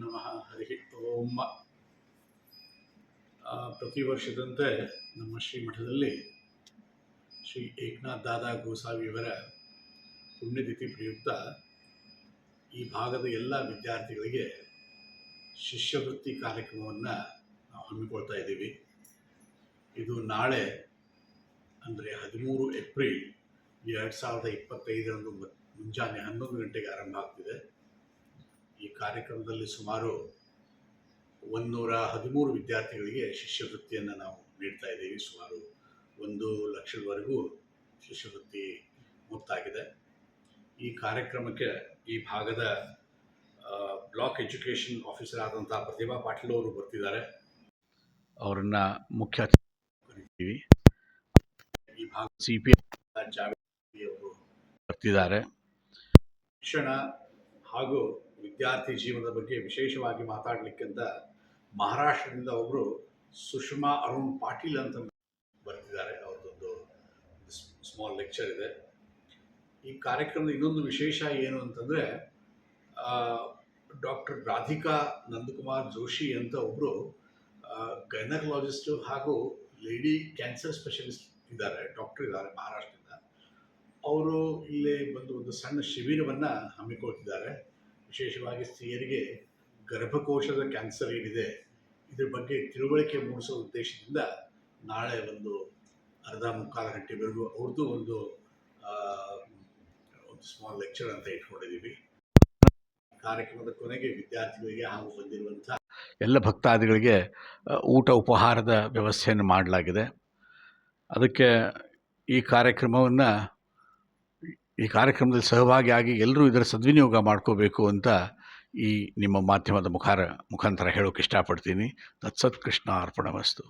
ನಮಃ. ಹರಿ ಓಂ. ಪ್ರತಿ ವರ್ಷದಂತೆ ನಮ್ಮ ಶ್ರೀಮಠದಲ್ಲಿ ಶ್ರೀ ಏಕನಾಥ್ ದಾದಾ ಗೋಸಾವಿಯವರ ಪುಣ್ಯತಿಥಿ ಪ್ರಯುಕ್ತ ಈ ಭಾಗದ ಎಲ್ಲ ವಿದ್ಯಾರ್ಥಿಗಳಿಗೆ ಶಿಷ್ಯವೃತ್ತಿ ಕಾರ್ಯಕ್ರಮವನ್ನು ನಾವು ಹಮ್ಮಿಕೊಳ್ತಾ ಇದ್ದೀವಿ. ಇದು ನಾಳೆ, ಅಂದರೆ ಹದಿಮೂರು ಏಪ್ರಿಲ್ ಎರಡು ಸಾವಿರದ ಇಪ್ಪತ್ತೈದರಂದು ಮುಂಜಾನೆ ಹನ್ನೊಂದು ಗಂಟೆಗೆ ಆರಂಭ ಆಗ್ತಿದೆ. ಈ ಕಾರ್ಯಕ್ರಮದಲ್ಲಿ ಸುಮಾರು ಒಂದೂರ ಹದಿಮೂರು ವಿದ್ಯಾರ್ಥಿಗಳಿಗೆ ಶಿಷ್ಯವೃತ್ತಿಯನ್ನು ನಾವು ನೀಡ್ತಾ ಇದ್ದೀವಿ. ಸುಮಾರು ಒಂದು ಲಕ್ಷದವರೆಗೂ ಶಿಷ್ಯವೃತ್ತಿ ಮುಕ್ತಾಗಿದೆ. ಈ ಕಾರ್ಯಕ್ರಮಕ್ಕೆ ಈ ಭಾಗದ ಬ್ಲಾಕ್ ಎಜುಕೇಷನ್ ಆಫೀಸರ್ ಆದಂಥ ಪ್ರತಿಭಾ ಪಾಟೀಲ್ ಅವರು ಬರ್ತಿದ್ದಾರೆ. ಅವರನ್ನು ಮುಖ್ಯ ಕರಿತೀವಿ. ಈ ಭಾಗ ಸಿ ಪಿ ಜಾವೇದ್ ಅವರು ಬರ್ತಿದ್ದಾರೆ. ಶಿಕ್ಷಣ ಹಾಗೂ ವಿದ್ಯಾರ್ಥಿ ಜೀವನದ ಬಗ್ಗೆ ವಿಶೇಷವಾಗಿ ಮಾತಾಡಲಿಕ್ಕಿಂತ ಮಹಾರಾಷ್ಟ್ರದಿಂದ ಒಬ್ಬರು ಸುಷ್ಮಾ ಅರುಣ್ ಪಾಟೀಲ್ ಅಂತ ಬರ್ತಿದ್ದಾರೆ. ಅವ್ರದ್ದೊಂದು ಸ್ಮಾಲ್ ಲೆಕ್ಚರ್ ಇದೆ. ಈ ಕಾರ್ಯಕ್ರಮದ ಇನ್ನೊಂದು ವಿಶೇಷ ಏನು ಅಂತಂದರೆ ಡಾಕ್ಟರ್ ರಾಧಿಕಾ ನಂದಕುಮಾರ್ ಜೋಶಿ ಅಂತ ಒಬ್ಬರು ಗೈನಕಲಾಜಿಸ್ಟು ಹಾಗೂ ಲೇಡಿ ಕ್ಯಾನ್ಸರ್ ಸ್ಪೆಷಲಿಸ್ಟ್ ಇದ್ದಾರೆ, ಡಾಕ್ಟರ್ ಇದ್ದಾರೆ ಮಹಾರಾಷ್ಟ್ರದಿಂದ. ಅವರು ಇಲ್ಲಿ ಬಂದು ಒಂದು ಸಣ್ಣ ಶಿಬಿರವನ್ನು ಹಮ್ಮಿಕೊಳ್ತಿದ್ದಾರೆ. ವಿಶೇಷವಾಗಿ ಸ್ತ್ರೀಯರಿಗೆ ಗರ್ಭಕೋಶದ ಕ್ಯಾನ್ಸರ್ ಏನಿದೆ, ಇದ್ರ ಬಗ್ಗೆ ತಿಳುವಳಿಕೆ ಮೂಡಿಸೋ ಉದ್ದೇಶದಿಂದ ನಾಳೆ ಒಂದು ಅರ್ಧ ಮುಕ್ಕಾಲು ಗಂಟೆವರೆಗೂ ಅವ್ರದ್ದು ಒಂದು ಒಂದು ಸ್ಮಾಲ್ ಲೆಕ್ಚರ್ ಅಂತ ಇಟ್ಕೊಂಡಿದ್ದೀವಿ. ಕಾರ್ಯಕ್ರಮದ ಕೊನೆಗೆ ವಿದ್ಯಾರ್ಥಿಗಳಿಗೆ ಹಾಗೂ ಬಂದಿರುವಂಥ ಎಲ್ಲ ಭಕ್ತಾದಿಗಳಿಗೆ ಊಟ ಉಪಹಾರದ ವ್ಯವಸ್ಥೆಯನ್ನು ಮಾಡಲಾಗಿದೆ. ಅದಕ್ಕೆ ಈ ಕಾರ್ಯಕ್ರಮವನ್ನು ಈ ಕಾರ್ಯಕ್ರಮದಲ್ಲಿ ಸಹಭಾಗಿಯಾಗಿ ಎಲ್ಲರೂ ಇದರ ಸದ್ವಿನಿಯೋಗ ಮಾಡ್ಕೋಬೇಕು ಅಂತ ಈ ನಿಮ್ಮ ಮಾಧ್ಯಮದ ಮುಖಾರ ಮುಖಾಂತರ ಹೇಳೋಕೆ ಇಷ್ಟಪಡ್ತೀನಿ. ತತ್ಸತ್ ಕೃಷ್ಣ ಅರ್ಪಣ ವಸ್ತು